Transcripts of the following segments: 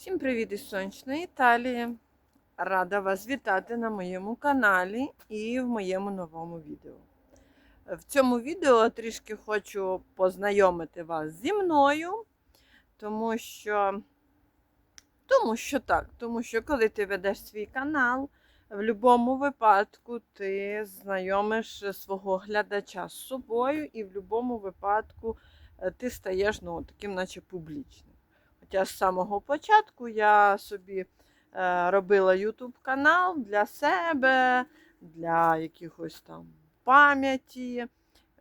Всім привіт із сонячної Італії. Рада вас вітати на моєму каналі і в моєму новому відео. В цьому відео трішки хочу познайомити вас зі мною, тому що, тому що так, тому що коли ти ведеш свій канал, в будь-якому випадку ти знайомиш свого глядача з собою, і в будь-якому випадку е, ти стаєш ну, таким, наче публічним. Хоча з самого початку я собі е, робила YouTube канал для себе, для якихось там пам'яті.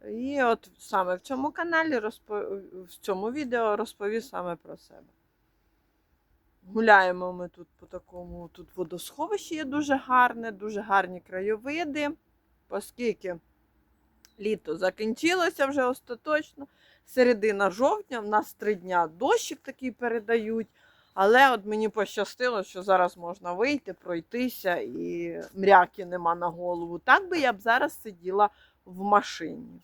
І от саме в цьому каналі розпо... в цьому відео розповів саме про себе. Гуляємо ми тут по такому, тут водосховище є дуже гарне, дуже гарні краєвиди, оскільки літо закінчилося вже остаточно. Середина жовтня, в нас три дня дощик такий передають. Але от мені пощастило, що зараз можна вийти, пройтися і мряки нема на голову. Так би я б зараз сиділа в машині.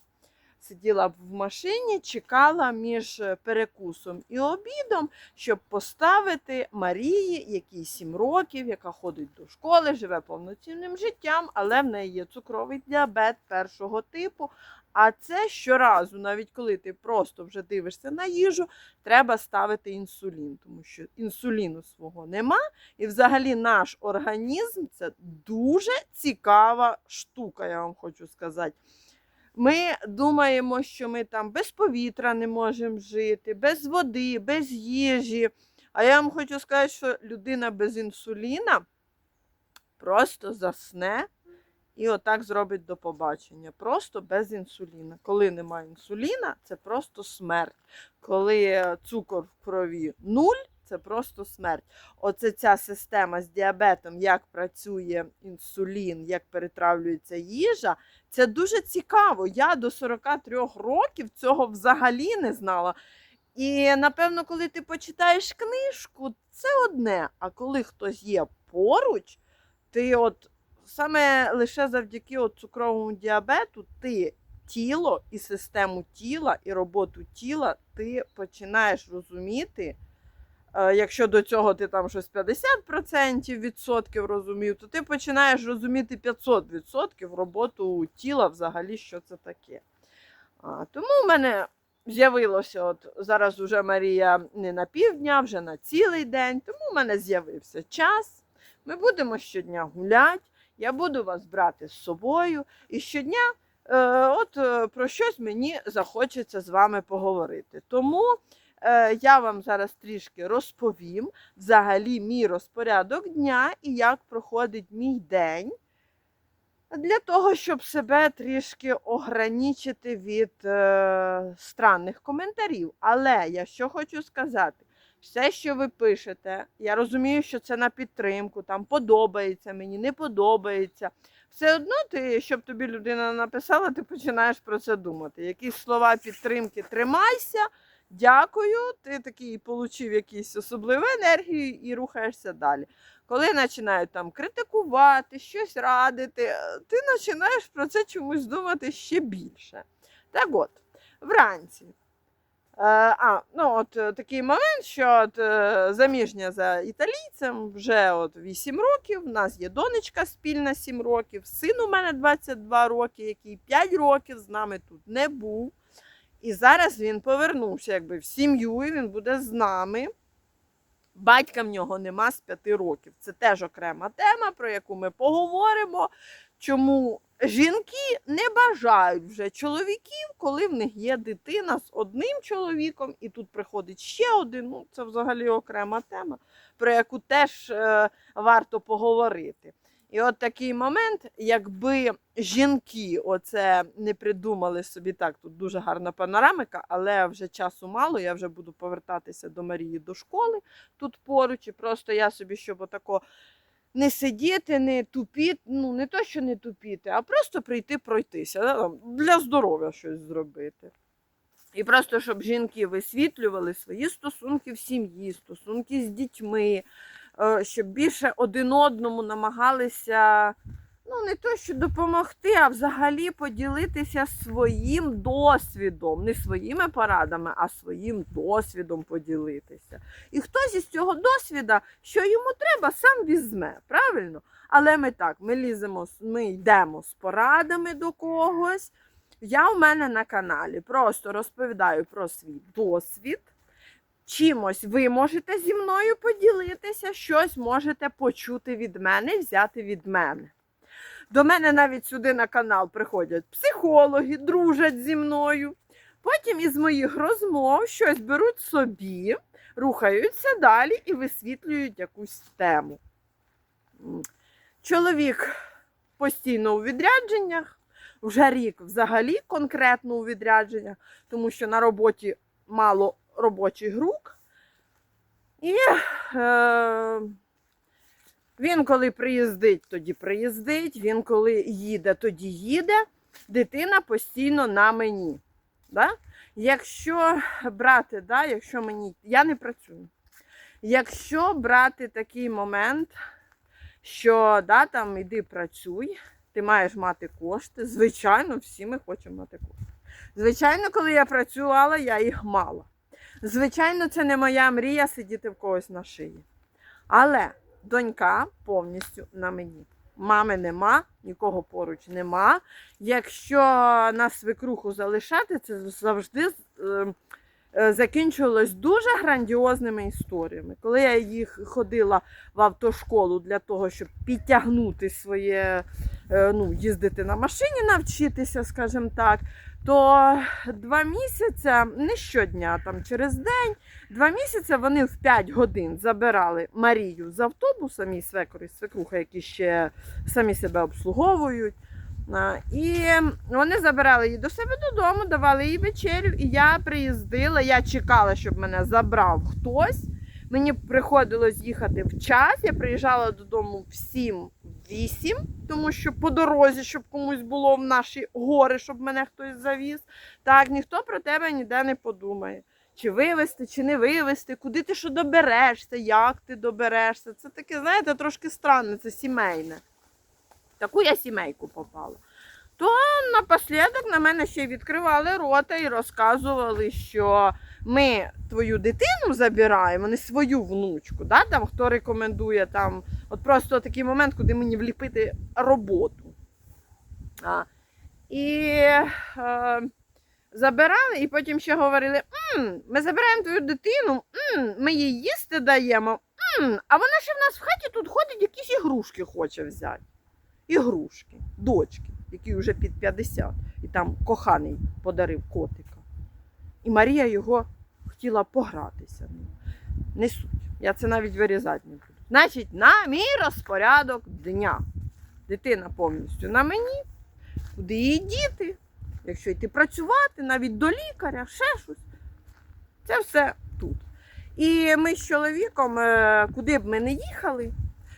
Сиділа б в машині, чекала між перекусом і обідом, щоб поставити Марії, якій 7 років, яка ходить до школи, живе повноцінним життям, але в неї є цукровий діабет першого типу. А це щоразу, навіть коли ти просто вже дивишся на їжу, треба ставити інсулін, тому що інсуліну свого нема. І взагалі наш організм це дуже цікава штука, я вам хочу сказати. Ми думаємо, що ми там без повітря не можемо жити, без води, без їжі. А я вам хочу сказати, що людина без інсуліна просто засне і отак зробить до побачення. Просто без інсуліна. Коли немає інсуліна, це просто смерть. Коли цукор в крові нуль, це просто смерть. Оце ця система з діабетом, як працює інсулін, як перетравлюється їжа, це дуже цікаво. Я до 43 років цього взагалі не знала. І напевно, коли ти почитаєш книжку, це одне. А коли хтось є поруч, ти от саме лише завдяки от цукровому діабету ти тіло і систему тіла, і роботу тіла ти починаєш розуміти. Е, Якщо до цього ти там щось 50% відсотків розумів, то ти починаєш розуміти 500% роботу тіла взагалі, що це таке. А, Тому в мене з'явилося, от зараз уже Марія не на півдня, вже на цілий день, тому в мене з'явився час. Ми будемо щодня гуляти. Я буду вас брати з собою і щодня е, от е, про щось мені захочеться з вами поговорити. Тому я вам зараз трішки розповім взагалі мій розпорядок дня і як проходить мій день. Для того, щоб себе трішки ограничити від е, странних коментарів. Але я що хочу сказати, все, що ви пишете, я розумію, що це на підтримку, там подобається мені, не подобається. Все одно, ти, щоб тобі людина написала, ти починаєш про це думати. Якісь слова підтримки тримайся, дякую. Ти такий отримав якусь особливу енергію і рухаєшся далі. Коли починають там критикувати, щось радити, ти починаєш про це чомусь думати ще більше. Так от, вранці. Е, А, ну от е, такий момент, що от, е, заміжня за італійцем вже от 8 років. У нас є донечка спільна 7 років, син у мене 22 роки, який 5 років з нами тут не був. І зараз він повернувся якби в сім'ю, і він буде з нами. Батька в нього нема з 5 років. Це теж окрема тема, про яку ми поговоримо. Чому жінки не бажають вже чоловіків, коли в них є дитина з одним чоловіком, і тут приходить ще один. Ну, це взагалі окрема тема, про яку теж е, варто поговорити. І от такий момент, якби жінки оце не придумали собі так, тут дуже гарна панорамика, але вже часу мало, я вже буду повертатися до Марії до школи тут поруч, і просто я собі, щоб отако не сидіти, не тупіти, ну не то, що не тупіти, а просто прийти пройтися, для здоров'я щось зробити. І просто щоб жінки висвітлювали свої стосунки в сім'ї, стосунки з дітьми, щоб більше один одному намагалися ну, не то, що допомогти, а взагалі поділитися своїм досвідом, не своїми порадами, а своїм досвідом поділитися. І хтось із цього досвіда, що йому треба, сам візьме, правильно? Але ми так, ми ліземо, ми йдемо з порадами до когось. Я у мене на каналі просто розповідаю про свій досвід. Чимось ви можете зі мною поділитися, щось можете почути від мене, взяти від мене. До мене навіть сюди на канал приходять психологи, дружать зі мною. Потім із моїх розмов щось беруть собі, рухаються далі і висвітлюють якусь тему. Чоловік постійно у відрядженнях, вже рік взагалі конкретно у відрядженнях, тому що на роботі мало робочих рук. І е, він коли приїздить, тоді приїздить, він коли їде, тоді їде. Дитина постійно на мені. Да? Якщо брати, да, якщо мені, я не працюю. Якщо брати такий момент, що да, там іди працюй, ти маєш мати кошти, звичайно, всі ми хочемо мати кошти. Звичайно, коли я працювала, я їх мала. Звичайно, це не моя мрія сидіти в когось на шиї. Але донька повністю на мені. Мами нема, нікого поруч нема. Якщо на свекруху залишати, це завжди е, е, закінчувалось дуже грандіозними історіями. Коли я їх ходила в автошколу для того, щоб підтягнути своє, е, ну, їздити на машині, навчитися, скажімо так, то два місяці, не щодня, там через день, два місяці вони в 5 годин забирали Марію з автобуса, мій свекор і свекруха, які ще самі себе обслуговують. І вони забирали її до себе додому, давали їй вечерю. І я приїздила, я чекала, щоб мене забрав хтось. Мені приходилось їхати в час. Я приїжджала додому в 7-8, тому що по дорозі, щоб комусь було в наші гори, щоб мене хтось завіз. Так, ніхто про тебе ніде не подумає. Чи вивезти, чи не вивезти, куди ти що доберешся, як ти доберешся. Це таке, знаєте, трошки странне, це сімейне. Таку я сімейку попала. То напослідок на мене ще відкривали рота і розказували, що ми твою дитину забираємо, не свою внучку. Да? Там, хто рекомендує там, от просто такий момент, куди мені вліпити роботу. А, і е, забирали, і потім ще говорили: М, ми забираємо твою дитину, м, ми їй їсти даємо, м, а вона ще в нас в хаті тут ходить, якісь ігрушки хоче взяти. Ігрушки, дочки, які вже під 50, і там коханий подарив котика. І Марія його хотіла погратися. Не суть. Я це навіть вирізати не буду. Значить, на мій розпорядок дня. Дитина повністю на мені, куди її діти, якщо йти працювати, навіть до лікаря, ще щось. Це все тут. І ми з чоловіком, е, куди б ми не їхали,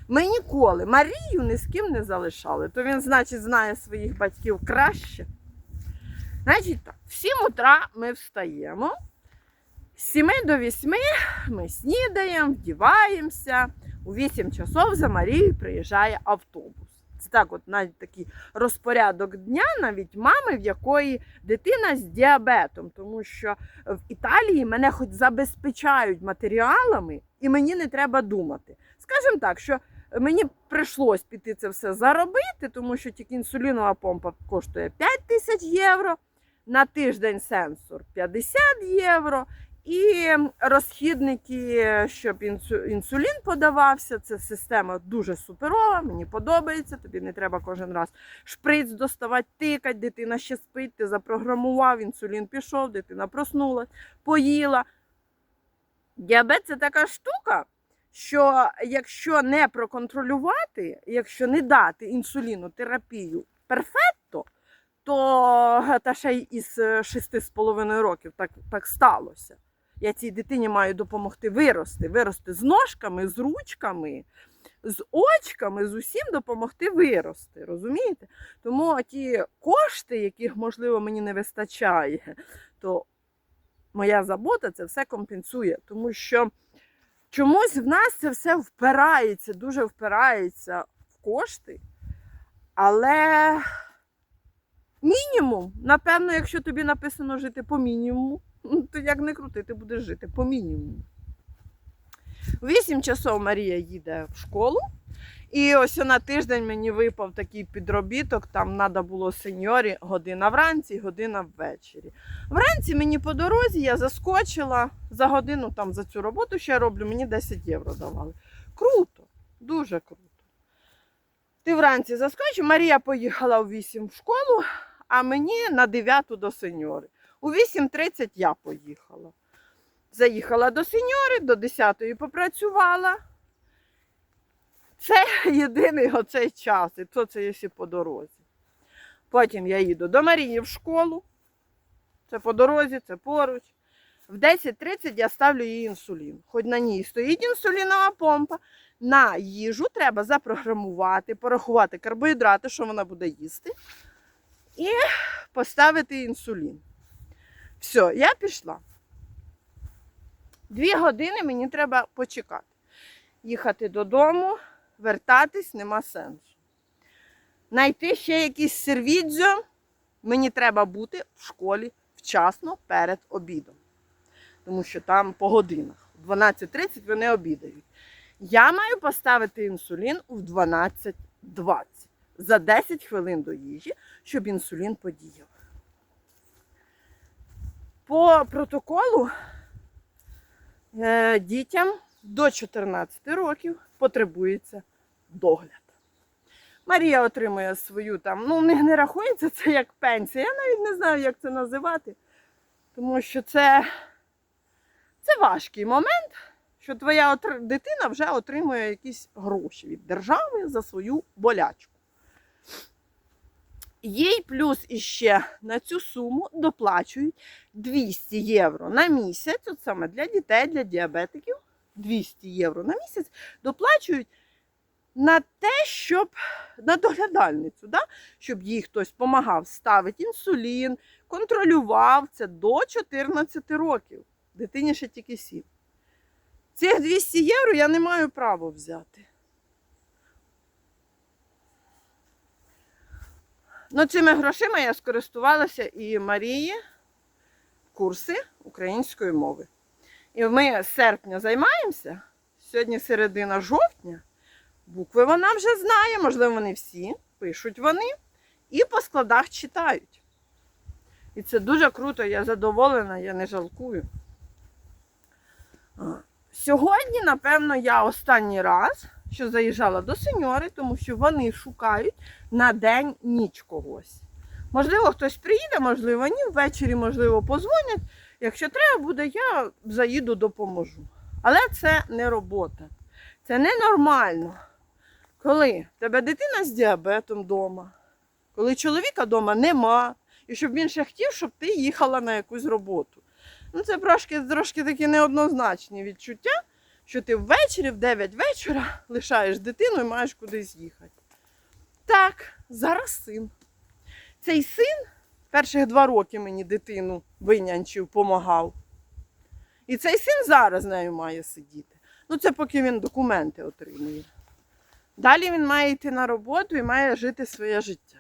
ми ніколи Марію ні з ким не залишали. То він, значить, знає своїх батьків краще. Значить так, в 7 утра ми встаємо. З 7 до 8 ми снідаємо, вдіваємося. У 8 часов за Марією приїжджає автобус. Це так, от навіть такий розпорядок дня, навіть мами, в якої дитина з діабетом, тому що в Італії мене хоч забезпечають матеріалами, і мені не треба думати. Скажімо так, що мені прийшлось піти це все заробити, тому що тільки інсулінова помпа коштує 5 тисяч євро, на тиждень сенсор 50 євро. І розхідники, щоб інсулін подавався, це система дуже суперова, мені подобається. Тобі не треба кожен раз шприц доставати, тикати, дитина ще спить, ти запрограмував, інсулін пішов, дитина проснулась, поїла. Діабет це така штука, що якщо не проконтролювати, якщо не дати інсуліну терапію перфетто, то та ще й із 6,5 років так, так сталося. Я цій дитині маю допомогти вирости, вирости з ножками, з ручками, з очками, з усім допомогти вирости. Розумієте? Тому ті кошти, яких, можливо, мені не вистачає, то моя забота це все компенсує. Тому що чомусь в нас це все впирається, дуже впирається в кошти. Але мінімум, напевно, якщо тобі написано жити по мінімуму, ну, то як не крути, ти будеш жити по мінімуму. Вісім часов Марія їде в школу. І ось на тиждень мені випав такий підробіток. Там треба було сеньорі година вранці, година ввечері. Вранці мені по дорозі я заскочила за годину там за цю роботу, що я роблю, мені 10 євро давали. Круто, дуже круто. Ти вранці заскочив, Марія поїхала у 8 в школу, а мені на 9 до сеньори. У 8.30 я поїхала. Заїхала до сеньори, до 10-ї попрацювала. Це єдиний оцей час, і то це якщо по дорозі. Потім я їду до Марії в школу. Це по дорозі, це поруч. В 10.30 я ставлю їй інсулін. Хоч на ній стоїть інсулінова помпа. На їжу треба запрограмувати, порахувати карбоїдрати, що вона буде їсти, і поставити інсулін. Все, я пішла. Дві години мені треба почекати. Їхати додому, вертатись нема сенсу. Найти ще якийсь сервідзьо, мені треба бути в школі вчасно перед обідом. Тому що там по годинах. В 12.30 вони обідають. Я маю поставити інсулін у 12.20 за 10 хвилин до їжі, щоб інсулін подіяв. По протоколу е, дітям до 14 років потребується догляд. Марія отримує свою там, ну, в них не рахується це як пенсія. Я навіть не знаю, як це називати. Тому що це, це важкий момент, що твоя отр- дитина вже отримує якісь гроші від держави за свою болячку. Їй плюс іще на цю суму доплачують 200 євро на місяць, от саме для дітей, для діабетиків. 200 євро на місяць доплачують на те, щоб на доглядальницю, да? щоб їй хтось допомагав ставити інсулін, контролював це до 14 років. Дитині ще тільки 7. Цих 200 євро я не маю права взяти. Ну, цими грошима я скористувалася і Марії курси української мови. І ми з серпня займаємося. Сьогодні середина жовтня. Букви вона вже знає, можливо, вони всі. Пишуть вони і по складах читають. І це дуже круто, я задоволена, я не жалкую. Сьогодні, напевно, я останній раз, що заїжджала до сеньори, тому що вони шукають на день ніч когось. Можливо, хтось приїде, можливо, ні. Ввечері, можливо, позвонять. Якщо треба буде, я заїду, допоможу. Але це не робота. Це ненормально. Коли в тебе дитина з діабетом вдома, коли чоловіка вдома нема, і щоб він ще хотів, щоб ти їхала на якусь роботу. Ну, це трошки, трошки такі неоднозначні відчуття, що ти ввечері, в 9 вечора лишаєш дитину і маєш кудись їхати. Так, зараз син. Цей син перших два роки мені дитину винянчив, помагав. І цей син зараз нею має сидіти. Ну, це поки він документи отримує. Далі він має йти на роботу і має жити своє життя.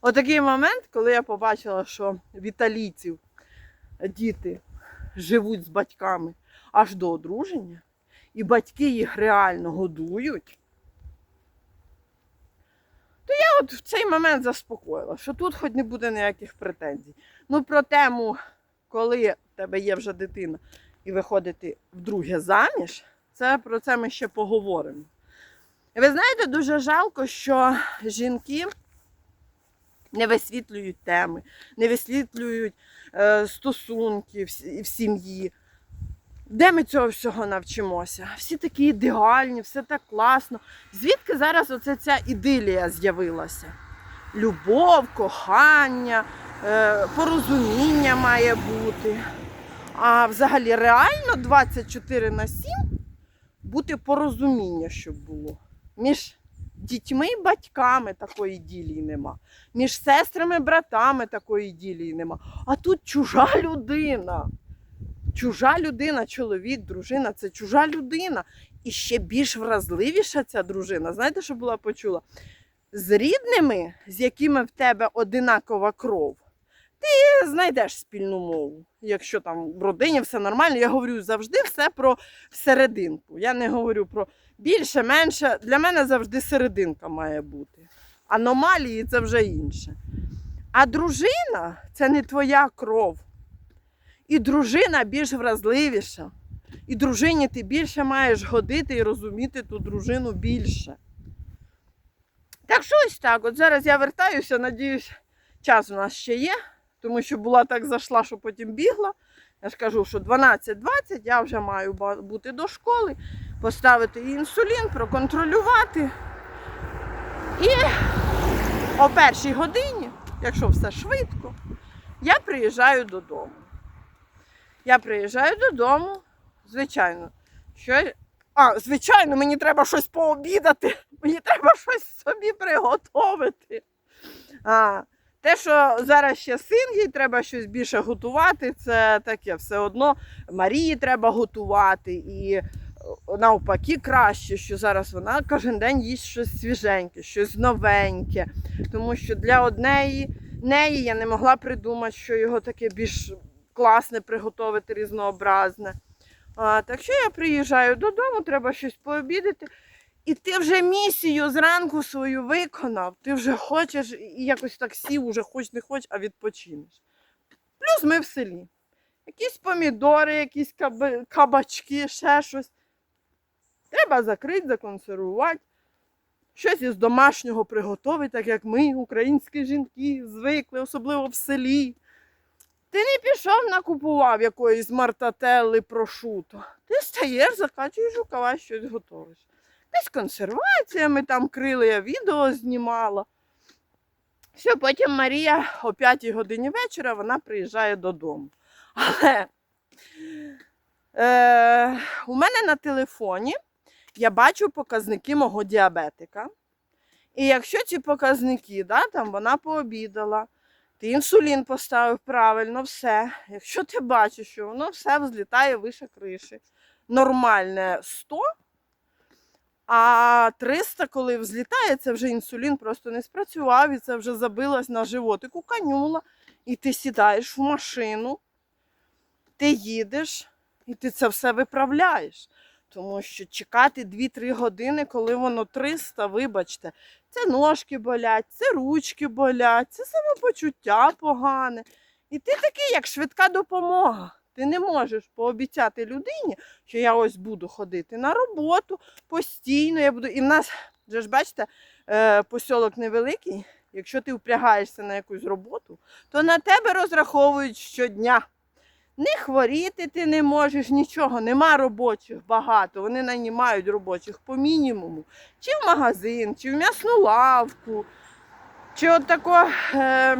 Отакий момент, коли я побачила, що в італійців діти живуть з батьками аж до одруження, і батьки їх реально годують, то я от в цей момент заспокоїла, що тут хоч не буде ніяких претензій. Ну, про тему, коли в тебе є вже дитина і виходити вдруге заміж, це про це ми ще поговоримо. Ви знаєте, дуже жалко, що жінки не висвітлюють теми, не висвітлюють е, стосунки в, в сім'ї. Де ми цього всього навчимося? Всі такі ідеальні, все так класно. Звідки зараз оце ця ідилія з'явилася? Любов, кохання, е, порозуміння має бути. А взагалі реально 24 на 7 бути порозуміння, щоб було. Між дітьми і батьками такої ділії нема. Між сестрами, братами такої ділії нема. А тут чужа людина. Чужа людина, чоловік, дружина це чужа людина. І ще більш вразливіша ця дружина. Знаєте, що була почула? з рідними, з якими в тебе одинакова кров, ти знайдеш спільну мову. Якщо там в родині все нормально, я говорю завжди все про серединку. Я не говорю про більше, менше. Для мене завжди серединка має бути. Аномалії це вже інше. А дружина це не твоя кров. І дружина більш вразливіша. І дружині ти більше маєш годити і розуміти ту дружину більше. Так що ось так. От зараз я вертаюся, надіюсь, час у нас ще є, тому що була так зайшла, що потім бігла. Я ж кажу, що 12-20 я вже маю бути до школи, поставити їй інсулін, проконтролювати. І о першій годині, якщо все швидко, я приїжджаю додому. Я приїжджаю додому, звичайно, що. А, звичайно, мені треба щось пообідати, мені треба щось собі приготувати. А, те, що зараз ще син, їй треба щось більше готувати, це таке все одно Марії треба готувати. І навпаки краще, що зараз вона кожен день їсть щось свіженьке, щось новеньке. Тому що для однеї неї я не могла придумати, що його таке більш класне приготувати, різнообразне. А, так що я приїжджаю додому, треба щось пообідати. І ти вже місію зранку свою виконав, ти вже хочеш і якось так сів, уже хоч не хоч, а відпочинеш. Плюс ми в селі. Якісь помідори, якісь кабачки, ще щось. Треба закрити, законсервувати. Щось із домашнього приготувати, так як ми, українські жінки, звикли, особливо в селі. Ти не пішов накупував якоїсь мартателли прошуто. Ти стаєш, закачуєш рукава, щось готовиш. Десь консерваціями там крили, я відео знімала. Все, потім Марія о 5 годині вечора вона приїжджає додому. Але е, у мене на телефоні я бачу показники мого діабетика. І якщо ці показники, да, там вона пообідала, ти інсулін поставив правильно, все. Якщо ти бачиш, що воно все взлітає вище криші. Нормальне 100, а 300, коли взлітає, це вже інсулін просто не спрацював, і це вже забилось на животику канюла. І ти сідаєш в машину, ти їдеш, і ти це все виправляєш. Тому що чекати 2-3 години, коли воно 300, вибачте, це ножки болять, це ручки болять, це самопочуття погане. І ти такий, як швидка допомога. Ти не можеш пообіцяти людині, що я ось буду ходити на роботу постійно. Я буду... І в нас, вже ж бачите, е, посілок невеликий. Якщо ти впрягаєшся на якусь роботу, то на тебе розраховують щодня. Не хворіти ти не можеш, нічого, нема робочих багато. Вони нанімають робочих по мінімуму. Чи в магазин, чи в м'ясну лавку, чи от тако е,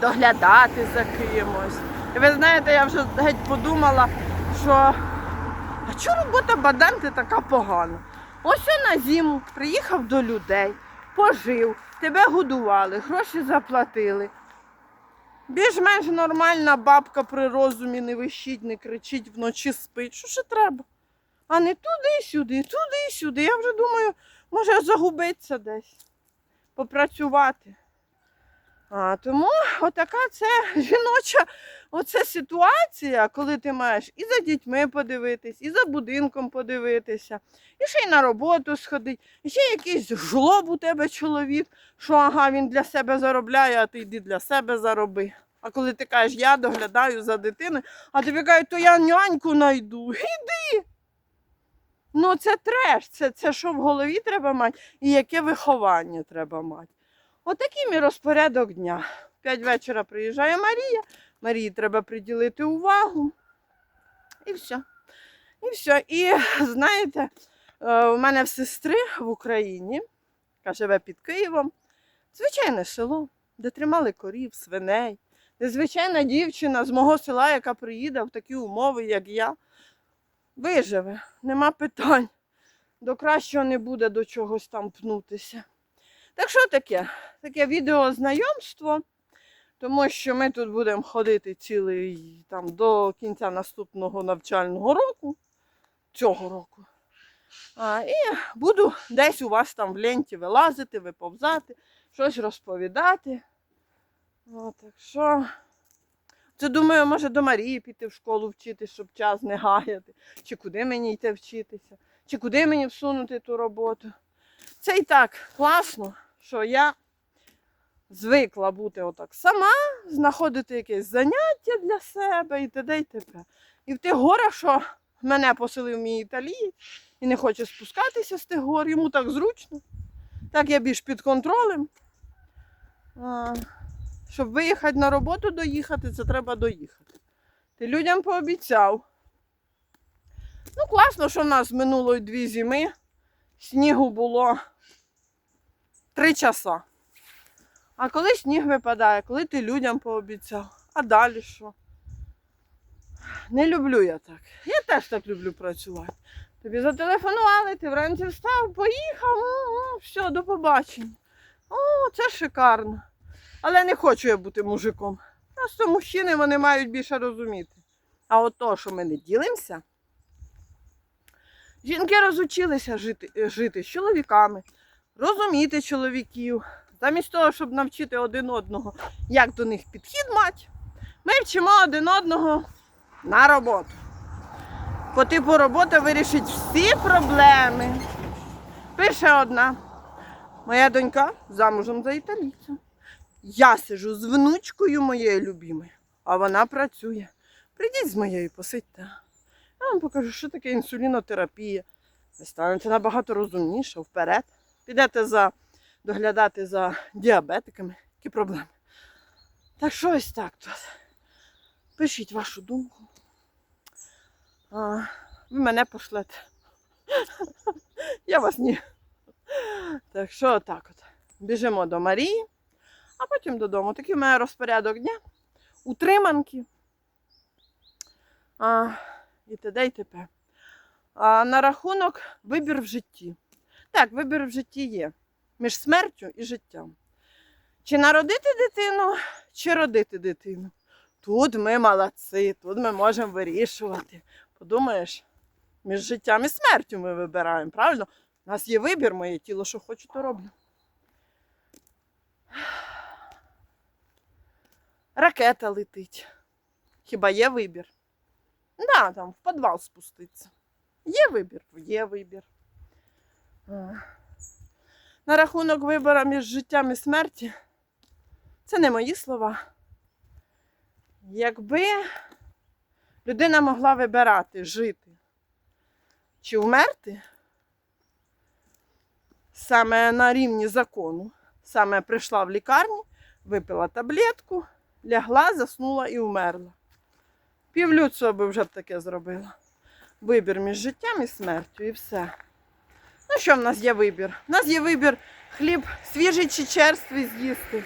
доглядати за кимось. І ви знаєте, я вже геть подумала, що а чому робота баданти така погана? Ось я на зиму приїхав до людей, пожив, тебе годували, гроші заплатили. Більш-менш нормальна бабка при розумі не вищить, не кричить, вночі спить. Що ще треба? А не туди-сюди, туди-сюди. Я вже думаю, може загубитися десь, попрацювати. А, тому отака це жіноча оце ситуація, коли ти маєш і за дітьми подивитись, і за будинком подивитися, і ще й на роботу сходить, і ще якийсь жлоб у тебе чоловік, що ага, він для себе заробляє, а ти йди для себе зароби. А коли ти кажеш, я доглядаю за дитиною, а тобі кажуть, то я няньку найду. Іди. Ну це треш, це, це що в голові треба мати, і яке виховання треба мати. Отакий мій розпорядок дня. П'ять вечора приїжджає Марія, Марії треба приділити увагу. І все. І все. І знаєте, е, у мене в сестри в Україні, яка живе під Києвом, звичайне село, де тримали корів, свиней, де звичайна дівчина з мого села, яка приїде в такі умови, як я, виживе, нема питань. До кращого не буде до чогось там пнутися. Так що таке? Таке відеознайомство, тому що ми тут будемо ходити цілий там до кінця наступного навчального року, цього року. А, і буду десь у вас там в ленті вилазити, виповзати, щось розповідати. О, так що. Це думаю, може до Марії піти в школу вчитись, щоб час не гаяти. Чи куди мені йти вчитися, чи куди мені всунути ту роботу. Це і так класно, що я звикла бути отак сама, знаходити якесь заняття для себе і т.д. і т.п. І в тих горах, що мене поселив мій італієць і не хоче спускатися з тих гор, йому так зручно. Так я більш під контролем. Щоб виїхати на роботу, доїхати, це треба доїхати. Ти людям пообіцяв. Ну, класно, що в нас минуло й дві зими. Снігу було три часа. А коли сніг випадає, коли ти людям пообіцяв, а далі що? Не люблю я так. Я теж так люблю працювати. Тобі зателефонували, ти вранці встав, поїхав, о, о, все, до побачення. О, це шикарно. Але не хочу я бути мужиком. Просто мужчини вони мають більше розуміти. А от то, що ми не ділимося, жінки розучилися жити, жити з чоловіками, розуміти чоловіків. Замість того, щоб навчити один одного, як до них підхід мати, ми вчимо один одного на роботу. По типу робота вирішить всі проблеми. Пише одна. Моя донька замужем за італійцем. Я сижу з внучкою моєю любимою, а вона працює. Прийдіть з моєю посидьте. Я вам покажу, що таке інсулінотерапія. Ви станете набагато розумніше, вперед. Підете за, доглядати за діабетиками. Які проблеми? Так що ось так тут. Пишіть вашу думку. А, ви мене пошлете. Я вас ні. Так що отак от. Біжимо до Марії, а потім додому. Такий в мене розпорядок дня. Утриманки. А, і т.д. і т.п. А на рахунок вибір в житті. Так, вибір в житті є між смертю і життям. Чи народити дитину, чи родити дитину. Тут ми молодці, тут ми можемо вирішувати. Подумаєш, між життям і смертю ми вибираємо, правильно? У нас є вибір, моє тіло, що хочу, то роблю. Ракета летить. Хіба є вибір? Да, там в підвал спуститься. Є вибір? Є вибір. А. На рахунок вибору між життям і смерті, це не мої слова. Якби людина могла вибирати жити чи вмерти, саме на рівні закону, саме прийшла в лікарню, випила таблетку, лягла, заснула і вмерла. Півлюдства би вже б таке зробила. Вибір між життям і смертю, і все. Ну, що в нас є вибір? У нас є вибір хліб свіжий чи черствий з'їсти.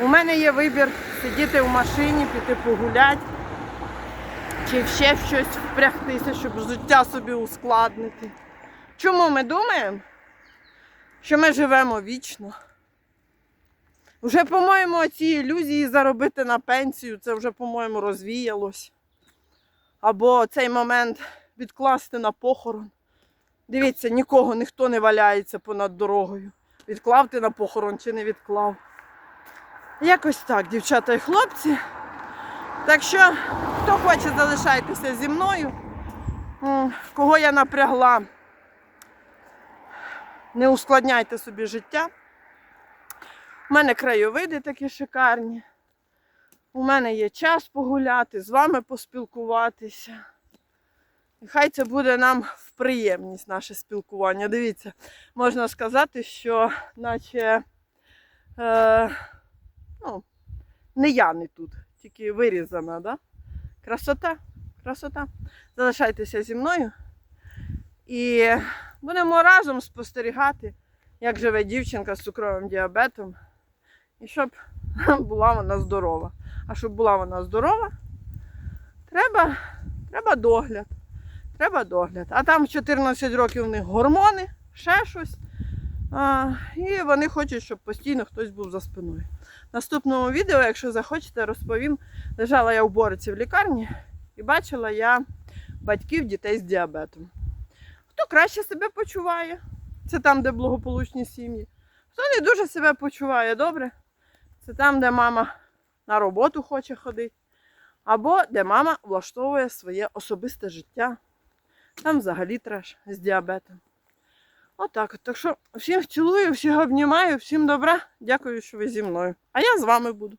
У мене є вибір сидіти в машині, піти погуляти, чи ще в щось впрягтися, щоб життя собі ускладнити. Чому ми думаємо, що ми живемо вічно? Вже, по-моєму, ці ілюзії заробити на пенсію, це вже, по-моєму, розвіялось. Або цей момент відкласти на похорон. Дивіться, нікого, ніхто не валяється понад дорогою. Відклав ти на похорон чи не відклав. Якось так, дівчата і хлопці. Так що, хто хоче, залишайтеся зі мною. Кого я напрягла, не ускладняйте собі життя. У мене краєвиди такі шикарні. У мене є час погуляти, з вами поспілкуватися. Хай це буде нам в приємність наше спілкування. Дивіться, можна сказати, що наче е, ну, не я не тут, тільки вирізана, да? Красота, красота. Залишайтеся зі мною. І будемо разом спостерігати, як живе дівчинка з цукровим діабетом. І щоб була вона здорова. А щоб була вона здорова, треба, треба догляд. Треба догляд. А там в 14 років у них гормони, ще щось. А, і вони хочуть, щоб постійно хтось був за спиною. Наступному відео, якщо захочете, розповім. Лежала я в Бориці в лікарні і бачила я батьків дітей з діабетом. Хто краще себе почуває, це там, де благополучні сім'ї. Хто не дуже себе почуває добре, це там, де мама на роботу хоче ходити, або де мама влаштовує своє особисте життя. Там взагалі треш з діабетом. Отак от. Так що всіх цілую, всіх обнімаю, всім добра. Дякую, що ви зі мною. А я з вами буду.